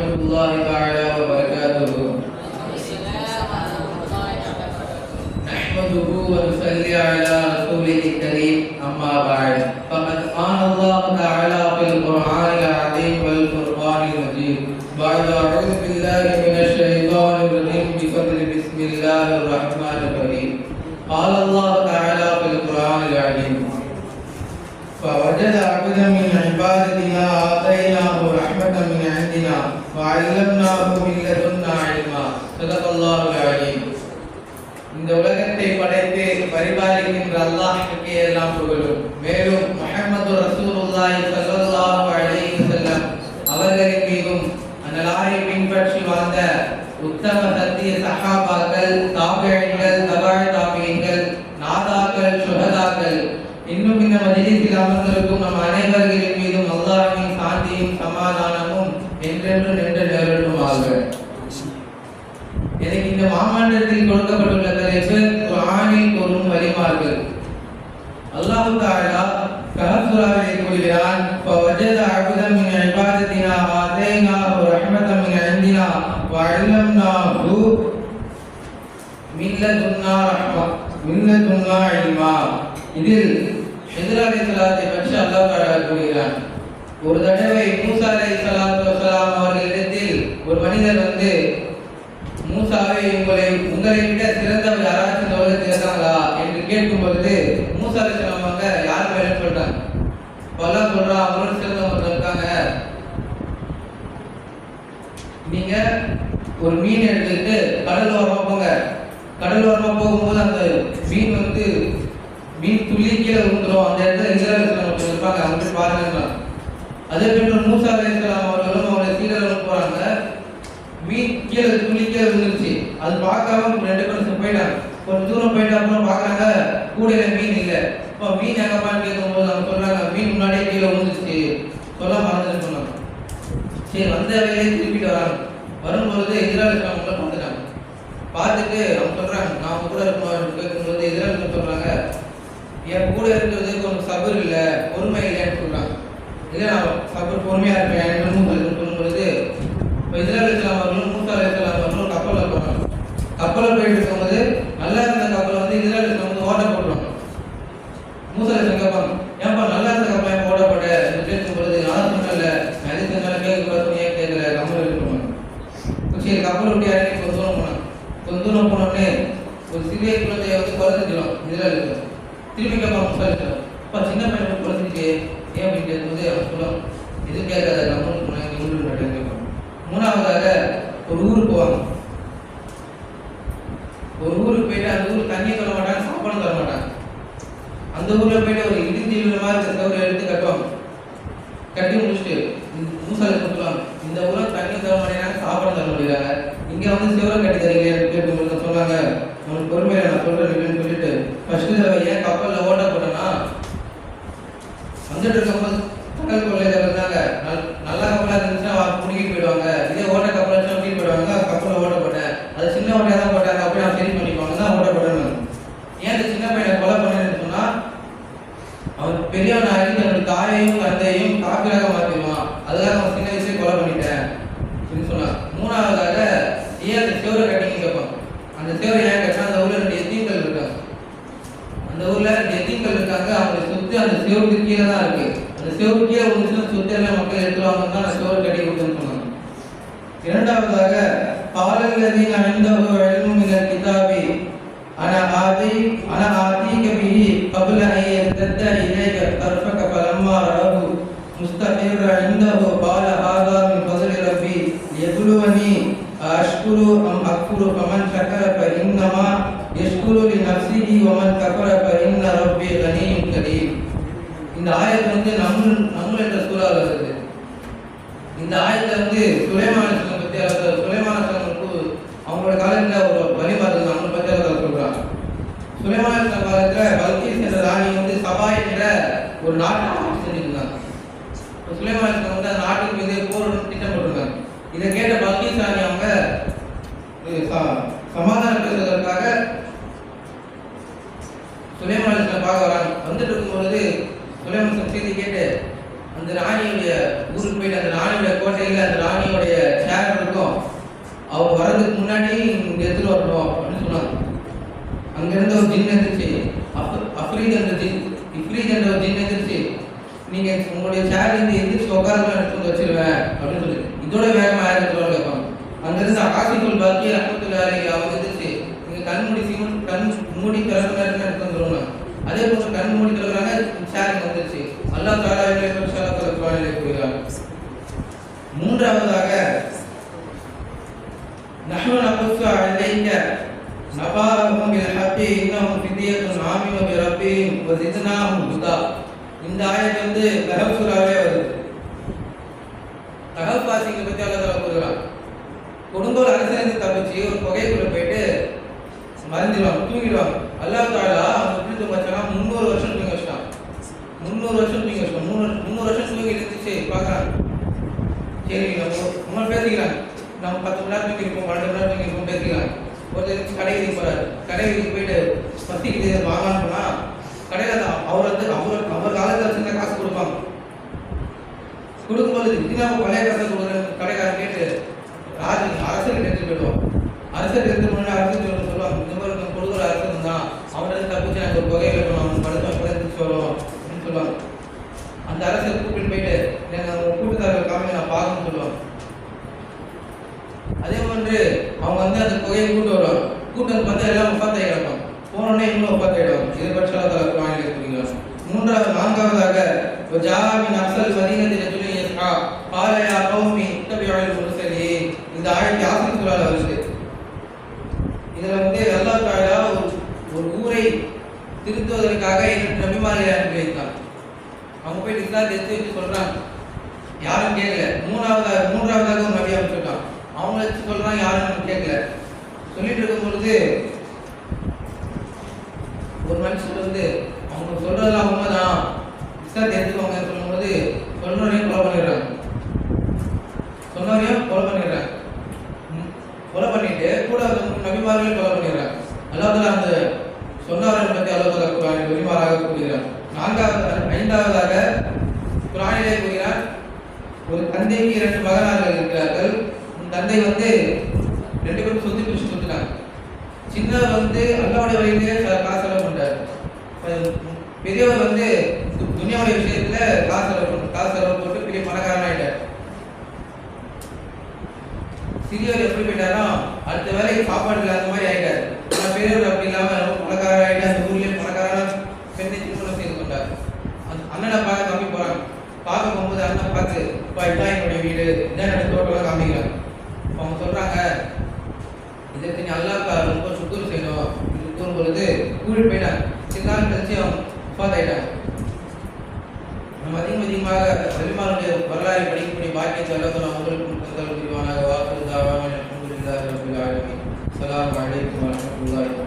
ورحمة الله تعالى وبركاته. نحمده ونصلي على رسوله الكريم. أما بعد فقد قال الله تعالى في القرآن العظيم والفرقان المجيد بعد أعوذ بالله من الشيطان الرجيم بفضل بسم الله الرحمن الرحيم. قال الله تعالى في القرآن العظيم فوجد عبدا من عبادنا அவர்களின் மீதும் அன்னலாரை பின்பற்றி வாழ்ந்த உத்தம சத்திய சஹாபாக்கள் தாபியங்கள் தபாய் தாபியங்கள் நாதாக்கள் சுஹதாக்கள் இன்னும் இந்த மஜ்லிஸில் அமர்ந்திருக்கும் நம் அனைவர்களின் மீதும் அல்லாஹ்வின் சாந்தியும் சமாதானமும் என்றென்றும் நின்று நேரட்டுமாக எனக்கு இந்த மாமண்டத்தில் கொடுக்கப்பட்டுள்ள தலைப்பு குர்ஆனில் கூறும் வழிமார்கள் அல்லாஹ் தஆலா கஹஃபுராவை கூறுகிறான் فوجد عبدا من عبادتنا آتيناه رحمة من عندنا وعلمناه من لدنا رحمة من لدنا علما இதில் ஹிஜ்ர் அலைஹிஸ்ஸலாத்தை பற்றி அல்லாஹ் தஆலா கூறுகிறான் ஒரு தடவை மூசா அலைஹிஸ்ஸலாத்து வஸலாம் அவர்களிடத்தில் ஒரு மனிதர் வந்து மூசாவை உங்களை உங்களை விட சிறந்தவர் யாராச்சும் இந்த உலகத்தில் இருக்காங்களா என்று கேட்கும் பொழுது மூசா அலிஸ்லாம் அவங்க யார் பேருன்னு சொல்றாங்க பல்லாம் சொல்றா அவரோட ஒரு மீன் எடுத்துக்கிட்டு கடல் ஓரமாக போங்க. கடல் ஓரமாக போகும்போது அந்த மீன் வந்து மீன் துள்ளி கீழே விழுந்துடும் அந்த இடத்துல இஸ்ரேல் ஒருத்தர் இருப்பாங்க. அவங்க போய் பாருங்க அதே போன்று மூசா அலைஹிஸ்ஸலாம் அவர்களும் அவருடைய சீடர்களும் போகிறாங்க மீன் கீழே துள்ளி கீழே விழுந்துருச்சு. அது பார்க்காம ரெண்டு பேரும் போயிட்டாங்க. கொஞ்சம் தூரம் போயிட்டு அப்புறம் பார்க்குறாங்க கூடையில மீன் இல்லை. இப்போ மீன் எங்கப்பான்னு கேட்கும்போது அவங்க சொல்கிறாங்க மீன் முன்னாடியே கீழே விழுந்துருச்சு. சொல்ல மறந்துட்டு சொன்னாங்க. சரி வந்த வேலையே திருப்பிட்டு வராங்க. வரும்பொழுது இஸ்ராயல் அவங்க வந்துட்டாங்க பார்த்துட்டு அவங்க சொல்கிறாங்க நான் உங்க கூட இருக்கணும் கேட்கும்போது எதிராளிகள் சொல்கிறாங்க என் கூட இருக்கிறது கொஞ்சம் சபர் இல்லை பொறுமை இல்லைன்னு சொல்கிறாங்க இல்லை நான் சபர் பொறுமையாக இருப்பேன் என்று சொல்லும்பொழுது இப்போ இஸ்ரேல் இஸ்லாம் அவர்களும் மூசா அலைஹிஸ்ஸலாம் அவர்களும் கப்பலில் போகிறாங்க கப்பலில் போயிட்டு இருக்கும்போது நல்லா இருந்த கப்பலை வந்து இஸ்ரேல் இஸ்லாம் வந்து ஓட்ட போட்டுருவாங்க மூசா அலைஹிஸ்ஸலாம் கேட்பாங்க ஏன்பா நல்லா இருந்த கப்பலை ஏன் ஓட போட்ட என்று கேட்கும் பொழுது நான் சொன்னல நான் எது செஞ்சாலும் கேட்க சொன்னியே கேட்கல கப்பல் இருக்கணும் சரி கப்பல் விட்டு இறங்கி கொஞ்சம் தூரம் போனாங்க கொஞ்சம் தூரம் போனோடனே ஒரு சிறிய குழந்தைய வந்து குறைஞ்சிக்கலாம் இதெல்லாம் இருக்கும் திருப்பி கேட்பாங்க மூசா அலைஹிஸ்ஸலாம் சின்ன பையன் குறைஞ்சிருக்கு ஏன் அப்படின்னு கேட்கும்போது அவன் சொல்லுவான் எது கேட்காத கப்பல் போனாங்க இவரு கேட்பாங்க. மூணாவதாக ஒரு ஊருக்கு போவாங்க. ஒரு ஊருக்கு போயிட்டு அந்த ஊருக்கு தண்ணி தர மாட்டாங்க சாப்பாடு தர மாட்டாங்க. அந்த ஊர்ல போயிட்டு ஒரு இடி தீவிர மாதிரி இருக்கிற ஒரு எடுத்து கட்டுவாங்க. கட்டி முடிச்சுட்டு மூசாலை கொடுத்துருவாங்க. இந்த ஊர்ல தண்ணி தர மாட்டேங்கிறாங்க சாப்பாடு தர மாட்டேங்கிறாங்க. இங்க வந்து சிவரம் கட்டி தரீங்கன்னு கேட்டு சொன்னாங்க. உனக்கு பொறுமையில நான் சொல்றேன் இல்லைன்னு சொல்லிட்டு. ஃபர்ஸ்ட் ஏன் கப்பல்ல ஓட்ட போட்டேன்னா வந்துட்டு இருக்கும்போது கடல் கொள்ளையில இருந்தாங்க. நல்- நல்லா கப்பலா இருந்துச்சுன்னா அவங்க முடிக்கிட்டு போயிடுவாங்க. இதே ஓட்ட கப்பலா இருந்துச்சுன்னா முடிக்கிட்டு போயிடுவாங்க. கப்பல ஓட்ட போட்டேன். அது சின்ன ஓட்டையா தான் போட்டாங்க. அப்படி நான் சரி பண்ணிப்பாங்க தான் ஓட்ட போட்டேன் ஏன் இந்த சின்ன பையனை கொலை பண்ணேன்னு சொன்னா அவன் பெரியவன் ஆகி தன்னோட தாயையும் தந்தையும் காப்பியாக மாத்திடுவான். அதுக்காக அவன் சின்ன வயசுலேயே கொலை பண்ணிட்டேன் அப்படின்னு சொன்னான் மூணாவதாக ஏன் அந்த சேவரை கட்டிங்க கேட்பான் அந்த சேவரை ஏன் கட்டினா அந்த ஊர்ல ரெண்டு எத்தீம்கள் இருக்காங்க அந்த ஊர்ல ரெண்டு எத்தீம்கள் இருக்காங்க அவங்க சொத்து அந்த சேவுக்கு கீழே தான் இருக்கு அந்த சேவுக்கு கீழே வந்துச்சுன்னா சொத்து எல்லாம் மக்கள் எடுத்துருவாங்கன்னு தான் அந்த சேவரை கட்டி கொடுத்துன்னு சொன்னாங்க இரண்டாவதாக பாலல்லதீன ஐந்தஹு இல்மு மினல் கிதாபி அன ஆதி அன ஆதிக பிஹி قبل أن يرتد إليك طرفك فلما رآه مستقر عنده قال هذا من فضل ربي ليبلوني أشكر أم أكفر فمن شكر فإنما يشكر لنفسه ومن كفر فإن ربي غني كريم இந்த ஆயத்து வந்து நம்ம நம்ம என்ற சூழல் வருது இந்த ஆயத்தை வந்து சுலைமான சிலம் பத்தி அல்லது சுலைமான அவங்களோட காலத்தில் ஒரு வழிபாடு நம்ம பத்தி அவர் சொல்றாங்க. சுலைமான காலத்தில் பல்கீஸ் என்ற ராணி வந்து சபாய் என்ற ஒரு நாட்டை ஆட்சி செஞ்சிருந்தாங்க. சுலைமான வந்து அந்த நாட்டுக்கு மீது போர் திட்டம் போட்டிருக்காங்க இதை கேட்ட பல்கீஸ் ராணி அவங்க இது ச- சமாதானம் பேசுவதற்காக சுலைமான பார்க்க வராங்க. வந்துட்டு இருக்கும் பொழுது செய்தி கேட்டு அந்த ராணியுடைய ஊருக்கு போயிட்டு அந்த ராணியோட கோட்டையில் அந்த ராணியோடைய சேர் இருக்கும். அவங்க வர்றதுக்கு முன்னாடி இங்கே எடுத்துட்டு வரணும் அப்படின்னு சொன்னாங்க. அங்கேருந்து ஒரு ஜின் எந்திரிச்சு அப்- அஃப்ரீத் என்ற ஜின் இஃப்ரீத் என்ற ஒரு ஜின் எந்திரிச்சு நீங்கள் உங்களுடைய சேர் இருந்து எந்திரிச்சு உட்காரலாம் எடுத்து வந்து வச்சிருவேன் அப்படின்னு சொல்லி இதோட வேகமாக ஆயிரத்தி சொல்ல கேட்பாங்க அங்கேருந்து ஆசிக்குள் பாக்கி ரஹமத்துல்லாஹி அவங்க எந்திரிச்சு நீங்கள் கண் மூடி கண் மூடி திறந்த எடுத்து வந்துருவாங்க அதே போல கண் மூடி கழுவுறாங்க ஷேரிங் வந்துருச்சு. அல்லா தாலாவிலே கூறுகிறார் மூன்றாவதாக நஹ்னு நபுஸு அலைக நபாரஹும் பில் ஹப்பி இன்னஹும் ஃபிதியத்துன் ஆமினு பி ரப்பிஹிம் வ ஜித்னாஹும் ஹுதா. இந்த ஆயத் வந்து கஹஃப் சூராவிலே வருது. கஹஃப் வாசிகளை பற்றி அல்லா தாலா கூறுகிறார் கொடுங்கோல் அரசிலிருந்து தப்பிச்சு ஒரு புகைக்குள்ள போயிட்டு மறந்துடுவாங்க தூங்கிடுவாங்க. அல்லாஹ் தாலா தூங்க வச்சானா முந்நூறு வருஷம் தூங்க வச்சிட்டான். முந்நூறு வருஷம் தூங்க வச்சிட்டான். முந்நூறு முந்நூறு வருஷம் தூங்கி இருந்துச்சு பார்க்குறாங்க சரி நம்ம நம்ம பேசிக்கிறாங்க நம்ம பத்து மணி நேரம் தூங்கி இருப்போம் பன்னெண்டு மணி நேரம் தூங்கி இருப்போம் பேசிக்கிறாங்க ஒருத்தர் கடை வீதிக்கு போறாரு. கடை போயிட்டு பத்திக்கு வாங்கலாம்னு போனால் கடையில் அந்த அவர் வந்து அவர் அவர் காலத்தில் வச்சுருந்தா காசு கொடுப்பாங்க. கொடுக்கும்போது இதுதான் பழைய காசை கொடுக்குற கடைக்காரன் கேட்டு ராஜு அரசர் எடுத்து போயிடுவோம் அரசர் எடுத்து போனா அரசு சொல்ல சொல்லுவாங்க இந்த மாதிரி நம்ம கொடுக்குற அரசர் தான் அவனுக்கு தப்பிச்சு நாங்கள் ஒரு புகையில போனோம் அவன் படுத்து படுத்து சொல்லுவோம் அப்படின்னு சொல்லுவாங்க அந்த அரசர் கூப்பிட்டு போயிட்டு எனக்கு அவங்க கூட்டுக்காரர் காமிங்க நான் பார்க்கணும்னு சொல்லுவாங்க அதே மாதிரி அவங்க வந்து அந்த புகையை கூட்டு வருவாங்க. கூட்டு வந்து பார்த்தா எல்லாம் ஒப்பாத்தை கிடப்பாங்க போனோடனே இன்னும் ஒப்பாத்தை ஆயிடுவாங்க. இதை பற்றி தலை வாங்கி இருக்கிறீங்க மூன்றாவது நான்காவதாக ஜாமின் அப்சல் மதீனத்தில் சொல்லி பாலையா கௌமி இத்தபியாவில் முரசலி இந்த ஆயிரத்தி ஆசிரியர்களால் வருது இதில் வந்து அல்லா தாயா ஒரு ஒரு ஊரை திருத்துவதற்காக இரண்டு நபிமார்களை அனுப்பி வைத்தான். அவங்க போயிட்டு இஸ்லாத்தை எடுத்து வச்சு சொல்றாங்க. யாரும் கேட்கல. மூணாவதாக மூன்றாவதாக ஒரு நபி அமைச்சிருக்கான் அவங்க எடுத்து சொல்றாங்க யாரும் நம்ம கேட்கல. சொல்லிட்டு இருக்கும் பொழுது ஒரு மனுஷன் வந்து அவங்க சொல்றதெல்லாம் உண்மைதான். விசாரித்து எடுத்துக்கோங்க சொல்லும்போது சொன்னவரையும் கொலை பண்ணிடுறாங்க. சொன்னவரையும் கொலை பண்ணிடுறாங்க. கொலை பண்ணிட்டு கூட நபிமார்களையும் கொலை பண்ணிடுறாங்க. அல்லாஹ் அந்த சொன்னவரை பற்றி அல்லாஹ் குரானை வெளிமாறாக கூறுகிறார். நான்காவது ஐந்தாவதாக குரானிலே கூறுகிறார் ஒரு தந்தைக்கு இரண்டு மகனார்கள் இருக்கிறார்கள். தந்தை வந்து ரெண்டு பேரும் சொத்து பிரிச்சு கொடுத்துட்டாங்க. சின்னவர் வந்து அல்லாவுடைய வழியிலே காசு செலவு பண்றாரு. பெரியவர் வந்து துணியாவுடைய விஷயத்துல காசு செலவு காசு செலவு போட்டு பெரிய பணக்காரன் ஆயிட்டார். சிறியவர் எப்படி போயிட்டாரோ அடுத்த வேலைக்கு சாப்பாடு இல்லாத மாதிரி ஆயிட்டார். ஆனா பெரியவர் அப்படி இல்லாம ரொம்ப பணக்காரர் ஆயிட்டு அந்த ஊர்லயே பணக்காரன் பெண்ணை திருமணம் செய்து கொண்டார். அந்த அண்ணனை பார்க்க கம்மி போறாங்க பார்க்க போகும்போது அண்ணன் பார்த்து இப்ப இதான் என்னுடைய வீடு. இதான் என்னோட தோட்டம் காமிக்கிறாங்க. இப்போ அவங்க சொல்கிறாங்க இதற்கு நீ அல்லாக்கா ரொம்ப சுத்தம் செய்யணும் சுக்கூர் பொழுது கூழி போயிட்டாங்க. சில நாள் கழிச்சு அவங்க உபாத் ஆயிட்டாங்க நம்ம அதிகம் அதிகமாக பெருமாளுடைய வரலாறு படிக்கக்கூடிய பாக்கியத்தை எல்லாம் உங்களுக்கு முதல் புரிவானாக? வாக்குதாவாக புரிந்தார்கள் சலாம் அழைக்கும் வரமத்துள்ளார்கள்